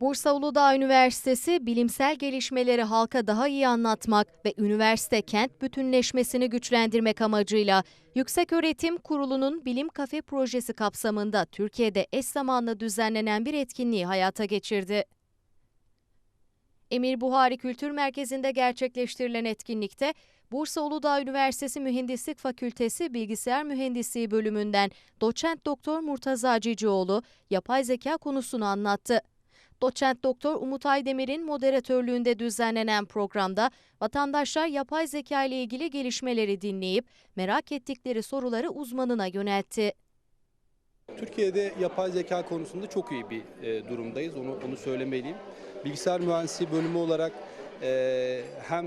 Bursa Uludağ Üniversitesi bilimsel gelişmeleri halka daha iyi anlatmak ve üniversite kent bütünleşmesini güçlendirmek amacıyla Yükseköğretim Kurulu'nun Bilim Kafe projesi kapsamında Türkiye'de eş zamanlı düzenlenen bir etkinliği hayata geçirdi. Emir Buhari Kültür Merkezi'nde gerçekleştirilen etkinlikte Bursa Uludağ Üniversitesi Mühendislik Fakültesi Bilgisayar Mühendisliği bölümünden doçent doktor Murtaza Cicioğlu yapay zeka konusunu anlattı. Doçent Doktor Umut Aydemir'in moderatörlüğünde düzenlenen programda vatandaşlar yapay zeka ile ilgili gelişmeleri dinleyip merak ettikleri soruları uzmanına yöneltti. Türkiye'de yapay zeka konusunda çok iyi bir e, durumdayız. Onu onu söylemeliyim. Bilgisayar mühendisliği bölümü olarak e, hem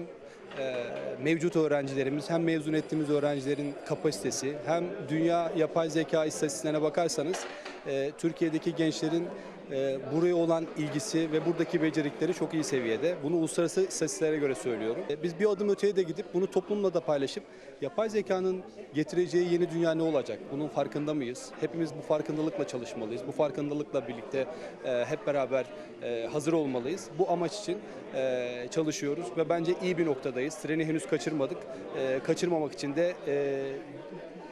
e, mevcut öğrencilerimiz hem mezun ettiğimiz öğrencilerin kapasitesi hem dünya yapay zeka istatistiklerine bakarsanız e, Türkiye'deki gençlerin e, buraya olan ilgisi ve buradaki becerikleri çok iyi seviyede. Bunu uluslararası istatistiklere göre söylüyorum. E, Biz bir adım öteye de gidip bunu toplumla da paylaşıp yapay zekanın getireceği yeni dünya ne olacak? Bunun farkında mıyız? Hepimiz bu farkındalıkla çalışmalıyız. Bu farkındalıkla birlikte e, hep beraber e, hazır olmalıyız. Bu amaç için e, çalışıyoruz ve bence iyi bir noktadayız. Treni henüz kaçırmadık. E, kaçırmamak için de e,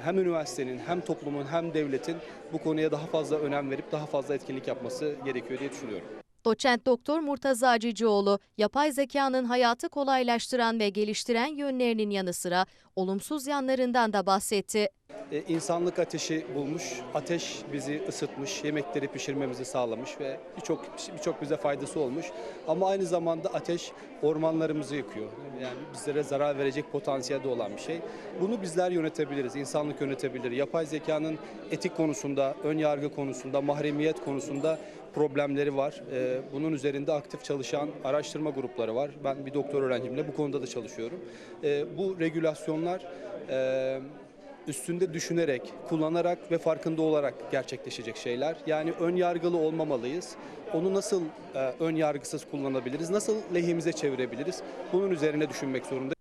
hem üniversitenin hem toplumun hem devletin bu konuya daha fazla önem verip daha fazla etkinlik yapması gerekiyor diye düşünüyorum. Doçent Doktor Murtaza Cicioğlu, yapay zekanın hayatı kolaylaştıran ve geliştiren yönlerinin yanı sıra olumsuz yanlarından da bahsetti. E, insanlık ateşi bulmuş. Ateş bizi ısıtmış, yemekleri pişirmemizi sağlamış ve birçok birçok bize faydası olmuş. Ama aynı zamanda ateş ormanlarımızı yakıyor. Yani bizlere zarar verecek potansiyelde olan bir şey. Bunu bizler yönetebiliriz, insanlık yönetebilir. Yapay zekanın etik konusunda, ön yargı konusunda, mahremiyet konusunda problemleri var. E, bunun üzerinde aktif çalışan araştırma grupları var. Ben bir doktor öğrencimle bu konuda da çalışıyorum. E, bu regülasyonlar e, üstünde düşünerek, kullanarak ve farkında olarak gerçekleşecek şeyler. Yani ön yargılı olmamalıyız. Onu nasıl e, ön yargısız kullanabiliriz? Nasıl lehimize çevirebiliriz? Bunun üzerine düşünmek zorunda.